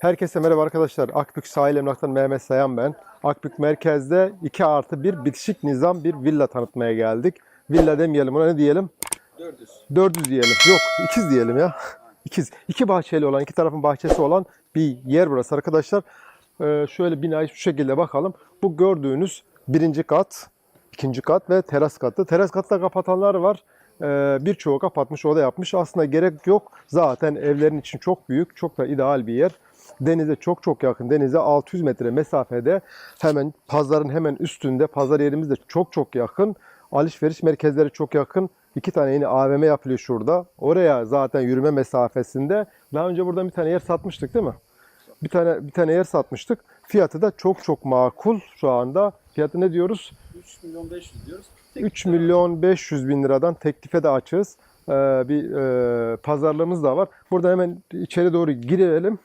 Herkese merhaba arkadaşlar. Akbük Sahil Emlak'tan Mehmet Sayan ben. Akbük merkezde 2 artı 1 bitişik nizam bir villa tanıtmaya geldik. Villa demeyelim ona ne diyelim? 400. 400 diyelim. Yok ikiz diyelim ya. İkiz. İki bahçeli olan, iki tarafın bahçesi olan bir yer burası arkadaşlar. Ee, şöyle binayı şu şekilde bakalım. Bu gördüğünüz birinci kat, ikinci kat ve teras katı. Teras katta kapatanlar var. Ee, birçoğu kapatmış, o da yapmış. Aslında gerek yok. Zaten evlerin için çok büyük, çok da ideal bir yer. Denize çok çok yakın. Denize 600 metre mesafede. Hemen pazarın hemen üstünde. Pazar yerimiz de çok çok yakın. Alışveriş merkezleri çok yakın. İki tane yeni AVM yapılıyor şurada. Oraya zaten yürüme mesafesinde. Daha önce buradan bir tane yer satmıştık değil mi? Bir tane bir tane yer satmıştık. Fiyatı da çok çok makul şu anda. Fiyatı ne diyoruz? 3 milyon 500 diyoruz. Tek 3 milyon 500 bin liradan teklife de açığız. Ee, bir e, pazarlığımız da var. Burada hemen içeri doğru girelim.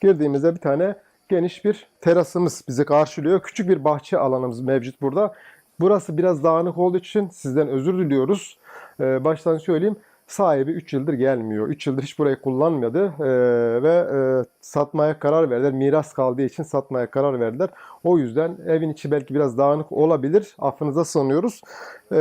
Girdiğimizde bir tane geniş bir terasımız bizi karşılıyor. Küçük bir bahçe alanımız mevcut burada. Burası biraz dağınık olduğu için sizden özür diliyoruz. Ee, baştan söyleyeyim. Sahibi 3 yıldır gelmiyor. 3 yıldır hiç burayı kullanmadı Ee, ve e, satmaya karar verdiler. Miras kaldığı için satmaya karar verdiler. O yüzden evin içi belki biraz dağınık olabilir. Affınıza sığınıyoruz. Ee,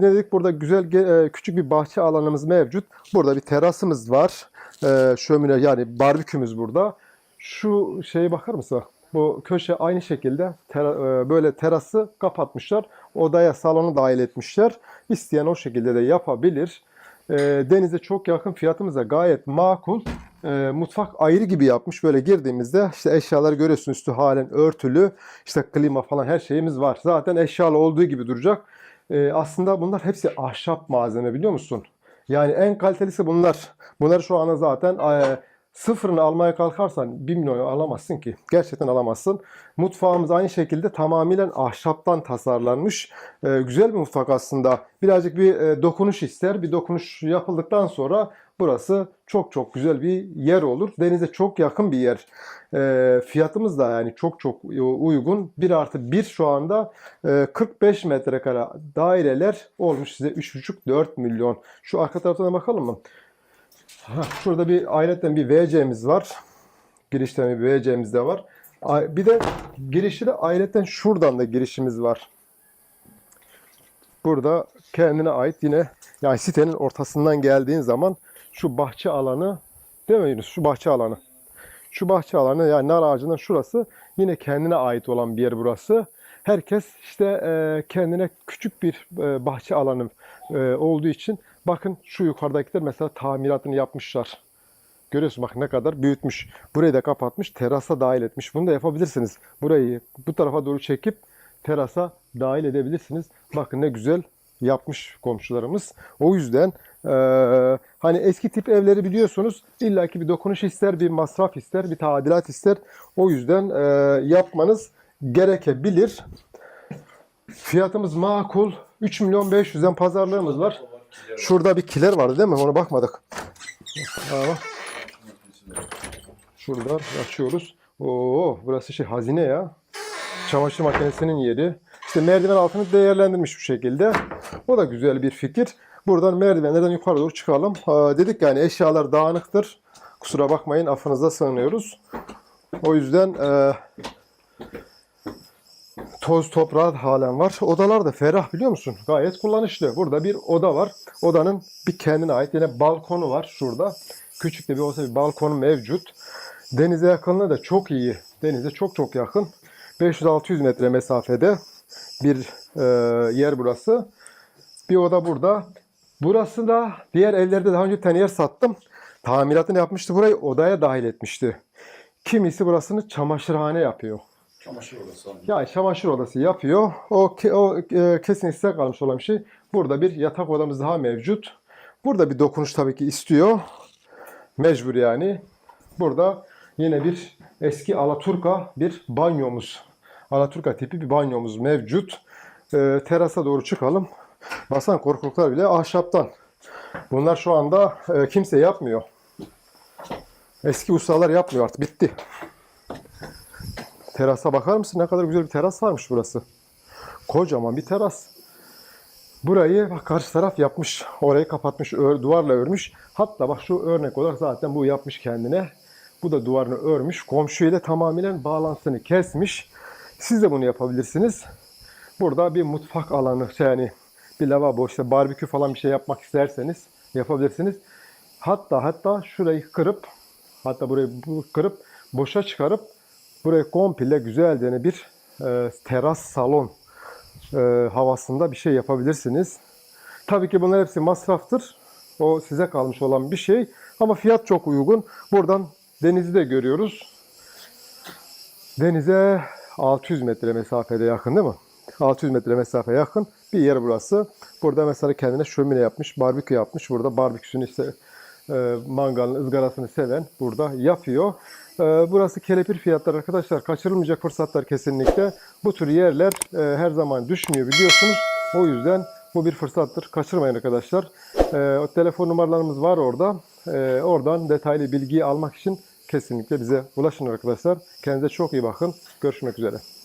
ne dedik? Burada güzel e, küçük bir bahçe alanımız mevcut. Burada bir terasımız var. Ee, şömine yani barbekümüz burada. Şu şeye bakar mısın? Bu köşe aynı şekilde tera- e, böyle terası kapatmışlar. Odaya salonu dahil etmişler. İsteyen o şekilde de yapabilir. E, denize çok yakın fiyatımız da gayet makul. E, mutfak ayrı gibi yapmış. Böyle girdiğimizde işte eşyaları görüyorsun üstü halen örtülü. İşte klima falan her şeyimiz var. Zaten eşyalı olduğu gibi duracak. E, aslında bunlar hepsi ahşap malzeme biliyor musun? Yani en kalitelisi bunlar. Bunları şu anda zaten e, sıfırını almaya kalkarsan 1 milyon alamazsın ki. Gerçekten alamazsın. Mutfağımız aynı şekilde tamamen ahşaptan tasarlanmış. E, güzel bir mutfak aslında. Birazcık bir e, dokunuş ister. Bir dokunuş yapıldıktan sonra burası çok çok güzel bir yer olur. Denize çok yakın bir yer. E, fiyatımız da yani çok çok uygun. 1 artı 1 şu anda e, 45 metrekare daireler olmuş size 3,5-4 milyon. Şu arka tarafına bakalım mı? Şurada bir ayrıca bir WC'miz var. Girişten bir WC'miz de var. Bir de girişi de ayrıca şuradan da girişimiz var. Burada kendine ait yine yani sitenin ortasından geldiğin zaman şu bahçe alanı değil mi Yunus? Şu bahçe alanı. Şu bahçe alanı yani nar ağacının şurası yine kendine ait olan bir yer burası. Herkes işte kendine küçük bir bahçe alanı olduğu için bakın şu yukarıdakiler mesela tamiratını yapmışlar. Görüyorsun bak ne kadar büyütmüş. Burayı da kapatmış, terasa dahil etmiş. Bunu da yapabilirsiniz. Burayı bu tarafa doğru çekip terasa dahil edebilirsiniz. Bakın ne güzel yapmış komşularımız. O yüzden eee, hani eski tip evleri biliyorsunuz illaki bir dokunuş ister, bir masraf ister, bir tadilat ister. O yüzden eee, yapmanız gerekebilir. Fiyatımız makul. 3 milyon 500'den pazarlığımız var. Şurada bir kiler vardı değil mi? Ona bakmadık. Aa, bak. Şurada açıyoruz. Oo, burası şey hazine ya. Çamaşır makinesinin yeri. İşte merdiven altını değerlendirmiş bu şekilde. O da güzel bir fikir. Buradan merdivenlerden yukarı doğru çıkalım. Aa, dedik yani eşyalar dağınıktır. Kusura bakmayın affınıza sığınıyoruz. O yüzden e, toz toprağı halen var. Odalar da ferah biliyor musun? Gayet kullanışlı. Burada bir oda var. Odanın bir kendine ait yine balkonu var şurada. Küçük de bir olsa bir balkonu mevcut. Denize yakınlığı da çok iyi. Denize çok çok yakın. 500-600 metre mesafede bir e, yer burası. Bir oda burada. Burası da diğer evlerde daha önce bir sattım. Tamiratını yapmıştı. Burayı odaya dahil etmişti. Kimisi burasını çamaşırhane yapıyor. Çamaşır odası. Yani çamaşır odası yapıyor. O, o e, kesin size kalmış olan bir şey. Burada bir yatak odamız daha mevcut. Burada bir dokunuş tabii ki istiyor. Mecbur yani. Burada yine bir eski Alaturka bir banyomuz. Alaturka tipi bir banyomuz mevcut. E, terasa doğru çıkalım. Basan korkuluklar bile ahşaptan. Bunlar şu anda e, kimse yapmıyor. Eski ustalar yapmıyor artık. Bitti. Terasa bakar mısın? Ne kadar güzel bir teras varmış burası. Kocaman bir teras. Burayı bak karşı taraf yapmış. Orayı kapatmış, ör- duvarla örmüş. Hatta bak şu örnek olarak zaten bu yapmış kendine. Bu da duvarını örmüş. Komşu ile tamamen bağlantısını kesmiş. Siz de bunu yapabilirsiniz. Burada bir mutfak alanı yani bir lavabo işte barbekü falan bir şey yapmak isterseniz yapabilirsiniz. Hatta hatta şurayı kırıp hatta burayı bu- kırıp boşa çıkarıp burayı komple güzelce bir e, teras salon e, havasında bir şey yapabilirsiniz. Tabii ki bunlar hepsi masraftır. O size kalmış olan bir şey. Ama fiyat çok uygun. Buradan denizi de görüyoruz. Denize 600 metre mesafede yakın değil mi? 600 metre mesafe yakın bir yer burası. Burada mesela kendine şömine yapmış, barbekü yapmış. Burada barbeküsünü işte e, mangalını, ızgarasını seven burada yapıyor. E, burası kelepir fiyatlar arkadaşlar. Kaçırılmayacak fırsatlar kesinlikle. Bu tür yerler e, her zaman düşmüyor biliyorsunuz. O yüzden bu bir fırsattır. Kaçırmayın arkadaşlar. E, o telefon numaralarımız var orada. Oradan detaylı bilgiyi almak için kesinlikle bize ulaşın arkadaşlar. Kendinize çok iyi bakın. Görüşmek üzere.